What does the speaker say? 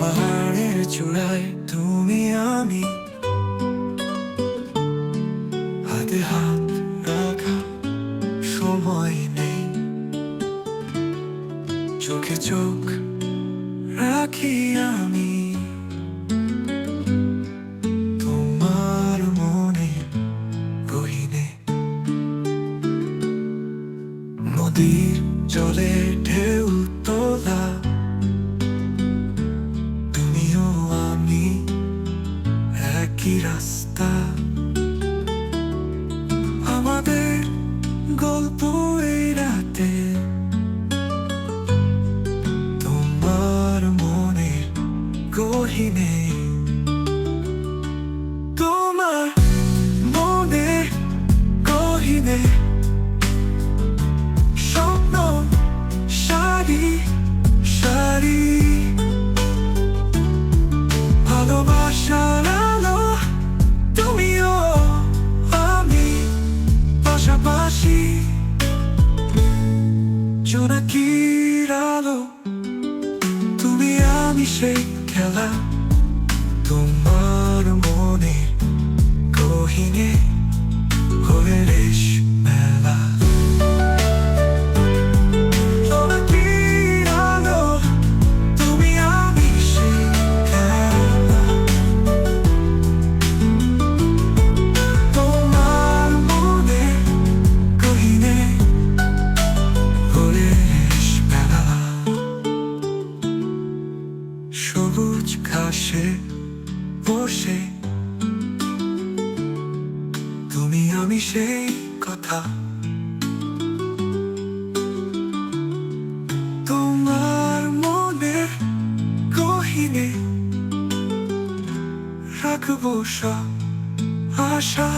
পাহাড়ের চূড়ায় তুমি আমি। হাতে হাত রাখা সময় নেই। চোখে চোখ রাখি আমি। তোমার মনে নদীর জলে একই রাস্তা? আমাদের গল্প এই রাতে। তোমার মনে গহিনে। তোমার মনে গহিনে। স্বপ্ন সারি সারি। ভালোবাসার জোনাকির আলো তুমি আমি সেই খেলা তোমার সবুজ ঘাসে বসে তুমি আমি সেই কথা তোমার মনে গহিনে রাখব সব আশা